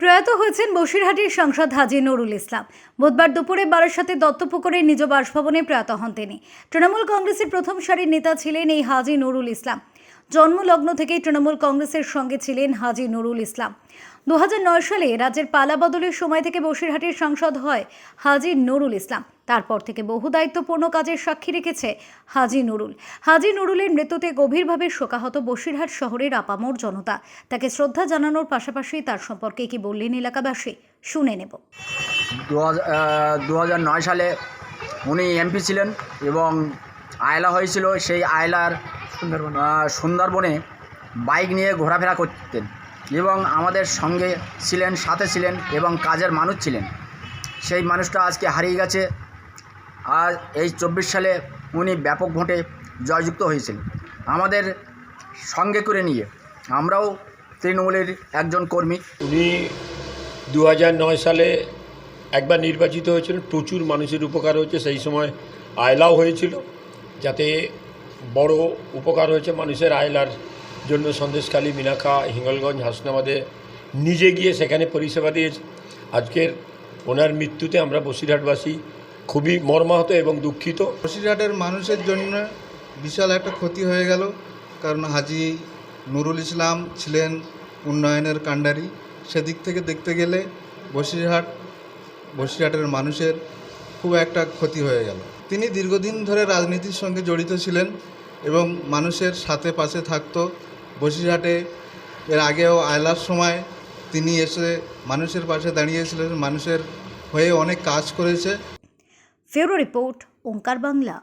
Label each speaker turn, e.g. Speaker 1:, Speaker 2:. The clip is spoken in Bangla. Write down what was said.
Speaker 1: প্রয়াত হয়েছেন বসিরহাটের সাংসদ হাজি নুরুল ইসলাম। বুধবার দুপুরে বারাসাতে দত্তপুকুরের নিজ বাসভবনে প্রয়াত হন তিনি। তৃণমূল কংগ্রেসের প্রথম সারির নেতা ছিলেন এই হাজি নুরুল ইসলাম। জন্মলগ্ন থেকেই তৃণমূল কংগ্রেসের সঙ্গে ছিলেন হাজি নুরুল ইসলাম। দু হাজার নয় সালে রাজ্যের পালা বদলের সময় থেকে বসিরহাটের সাংসদ হয় হাজি নুরুল ইসলাম। তারপর থেকে বহু দায়িত্বপূর্ণ কাজের সাক্ষী রেখেছে হাজি নুরুল। হাজি নুরুলের মৃত্যুতে গভীরভাবে শোকাহত বসিরহাট শহরের আপামর জনতা। তাকে শ্রদ্ধা জানানোর পাশাপাশি তার সম্পর্কে কি বললেন এলাকাবাসী, শুনে নেব।
Speaker 2: দু হাজার নয় সালে উনি এমপি ছিলেন এবং আয়লা হয়েছিল সেই আয়লার সুন্দরবনে। বাইক নিয়ে ঘোরাফেরা করতেন এবং আমাদের সঙ্গে ছিলেন সাথে ছিলেন এবং কাজের মানুষ ছিলেন। সেই মানুষটা আজকে হারিয়ে গেছে। আর এই চব্বিশ সালে উনি ব্যাপক ভোটে জয়যুক্ত হয়েছেন আমাদের সঙ্গে করে নিয়ে আমরাও তৃণমূলের একজন কর্মী।
Speaker 3: উনি দু নয় সালে একবার নির্বাচিত হয়েছিলেন প্রচুর মানুষের উপকার হয়েছে সেই সময় আয়লাও হয়েছিল। যাতে বড় উপকার হয়েছে মানুষের আয়লার জন্য সন্দেশখালী মিনাখা হিঙ্গলগঞ্জ, হাসনাবাদে নিজে গিয়ে সেখানে পরিষেবা দিয়েছে। আজকের ওনার মৃত্যুতে আমরা বসিরহাটবাসী খুবই মর্মাহত এবং দুঃখিত।
Speaker 4: বসিরহাটের মানুষের জন্য বিশাল একটা ক্ষতি হয়ে গেল, কারণ হাজি নুরুল ইসলাম ছিলেন উন্নয়নের কাণ্ডারি। সেদিক থেকে দেখতে গেলে বসিরহাট, বসিরহাটের মানুষের খুব একটা ক্ষতি হয়ে গেল। তিনি দীর্ঘদিন ধরে রাজনীতির সঙ্গে জড়িত ছিলেন এবং মানুষের সাথে পাশে থাকতো। বসিরহাটে এর আগেও আয়লার সময় তিনি এসে মানুষের পাশে দাঁড়িয়েছিলেন, মানুষের হয়ে অনেক কাজ করেছে।
Speaker 1: ফেরো রিপোর্ট, ওঙ্কার বাংলা।